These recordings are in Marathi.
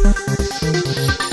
Thank you.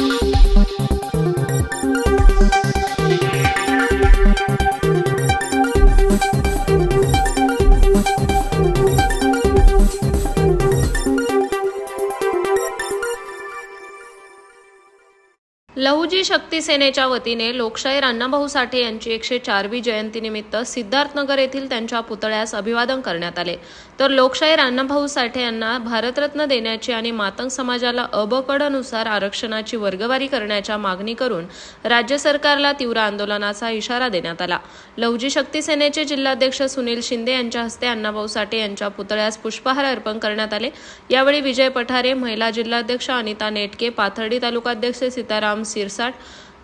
लहुजी शक्ती सेनेच्या वतीने लोकशाहीर अण्णाभाऊ साठे यांची एकशे चारवी जयंतीनिमित्त सिद्धार्थनगर येथील त्यांच्या पुतळ्यास अभिवादन करण्यात आले. तर लोकशाहीर अण्णाभाऊ साठे यांना भारतरत्न देण्याची आणि मातंग समाजाला अबकडनुसार आरक्षणाची वर्गवारी करण्याच्या मागणी करून राज्य सरकारला तीव्र आंदोलनाचा इशारा देण्यात आला. लहुजी शक्ती सेनेचे जिल्हाध्यक्ष सुनील शिंदे यांच्या हस्ते अण्णाभाऊ साठे यांच्या पुतळ्यास पुष्पहार अर्पण करण्यात आले. यावेळी विजय पठारे महिला जिल्हाध्यक्ष अनिता नेटके पाथर्डी तालुकाध्यक्ष सीताराम सिरसाट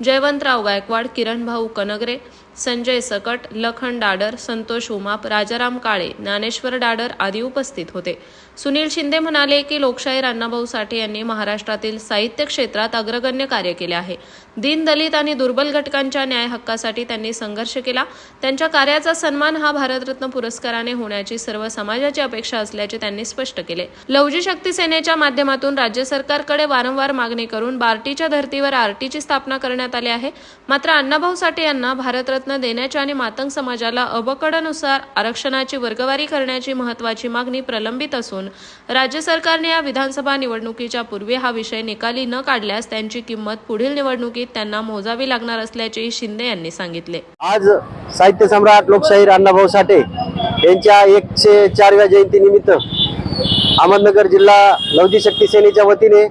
जयवंतराव गायकवाड किरणभाऊ कनगरे संजय सकट लखन डाडर संतोष उमाप राजाराम काळे ज्ञानेश्वर डाडर आदी उपस्थित होते. सुनील शिंदे म्हणाले की लोकशाहीर अण्णाभाऊ साठे यांनी महाराष्ट्रातील साहित्य क्षेत्रात अग्रगण्य कार्य केले आहे. दीनदलित आणि दुर्बल घटकांच्या न्याय हक्कासाठी त्यांनी संघर्ष केला. त्यांच्या कार्याचा सन्मान हा भारतरत्न पुरस्काराने होण्याची सर्व समाजाची अपेक्षा असल्याचे त्यांनी स्पष्ट केले. लवजी शक्ती सेनेच्या माध्यमातून राज्य सरकारकडे वारंवार मागणी करून बार्टीच्या धर्तीवर आरटीची स्थापना करण्यात आली आहे. मात्र अण्णाभाऊ साठे यांना भारतरत्न देण्याची आणि मातंग समाजाला अबकडनुसार आरक्षणाची वर्गवारी करण्याची महत्वाची मागणी प्रलंबित असून राज्य सरकारने या विधानसभा निवडणुकीच्या पूर्वी हा विषय निकाली न काढल्यास त्यांची किंमत पुढील निवडणुकीत त्यांना मोजावी लागणार असल्याचेही शिंदे यांनी सांगितले. आज साहित्य सम्राट लोकशाहीर अण्णाभाऊ साठे यांच्या एकशे चारव्या जयंतीनिमित्त अहमदनगर जिल्हा लवजी शक्ती सेनेच्या वतीने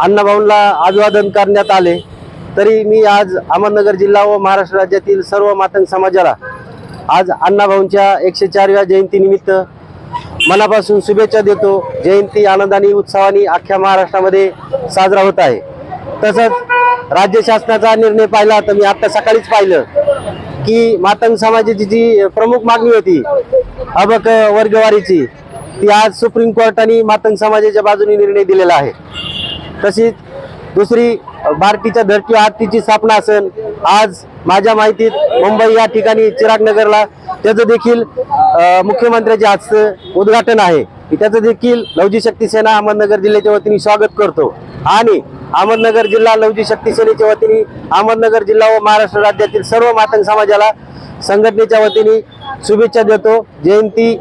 अण्णाभाऊंना अभिवादन करण्यात आले. तरी मी आज अहमदनगर जिल्हा व महाराष्ट्र राज्यातील सर्व मातंग समाजाला आज अण्णाभाऊंच्या एकशे चारव्या जयंतीनिमित्त मनापासून शुभेच्छा देतो. जयंती आनंदाने उत्सवाने अख्ख्या महाराष्ट्रामध्ये साजरा होत आहे. तसंच राज्य शासनाचा निर्णय पाहिला तर मी आत्ता सकाळीच पाहिलं की मातंग समाजाची जी प्रमुख मागणी होती अबक वर्गवारीची ती आज सुप्रीम कोर्टाने मातंग समाजाच्या बाजूने निर्णय दिलेला आहे. तशीच दुसरी बार्टीच्या धरती आरतीची स्थापना असेल आज माझ्या माहितीत मुंबई या ठिकाणी चिरागनगरला त्याचं देखील मुख्यमंत्र्याच्या हस्ते उद्घाटन आहे. त्याचं देखील लवजी शक्ती सेना अहमदनगर जिल्ह्याच्या वतीने स्वागत करतो. आणि अहमदनगर जिल्हा लवजी शक्ती सेनेच्या वतीने अहमदनगर जिल्हा व महाराष्ट्र राज्यातील सर्व मातंग समाजाला संघटनेच्या वतीने शुभेच्छा देतो. जयंती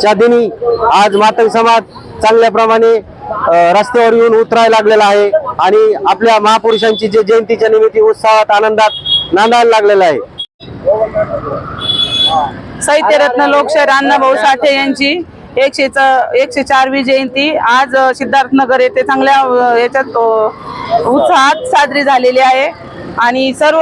च्या दिनी आज मातंग समाज चांगल्याप्रमाणे रस्त्यावर येऊन उतरायला लागलेला आहे आणि आपल्या महापुरुषांची जे जयंतीच्या निमित्त उत्साहात आनंदात नांदायला लागलेला आहे. साहित्यरत्न लोकशाहीर अण्णाभाऊ साठे यांची एकशे च- एकशे चारवी जयंती आज सिद्धार्थनगर येथे चांगल्या याच्यात उत्साहात साजरी झालेली आहे. आणि सर्व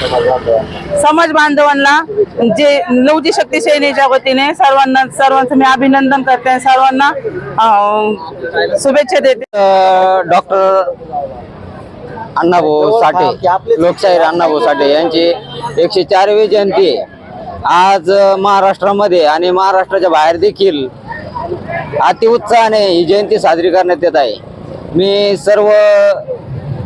समाज बांधवांना जे लवजी शक्ती सेनेच्या वतीने सर्वांना सर्वांचं मी अभिनंदन करते सर्वांना शुभेच्छा देते डॉक्टर अण्णाभाऊ साठे लोकशाहीर अण्णाभाऊ साठे यांची एकशे चारवी जयंती आहे. आज महाराष्ट्रामध्ये आणि महाराष्ट्राच्या बाहेर देखील अतिउत्साहाने ही जयंती साजरी करण्यात येत आहे मी सर्व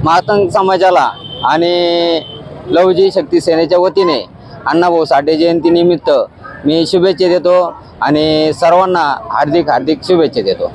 महातंग समाजाला आणि लवजी शक्ती सेनेच्या वतीने अण्णाभाऊ साठे जयंतीनिमित्त मी शुभेच्छा देतो आणि सर्वांना हार्दिक हार्दिक शुभेच्छा देतो.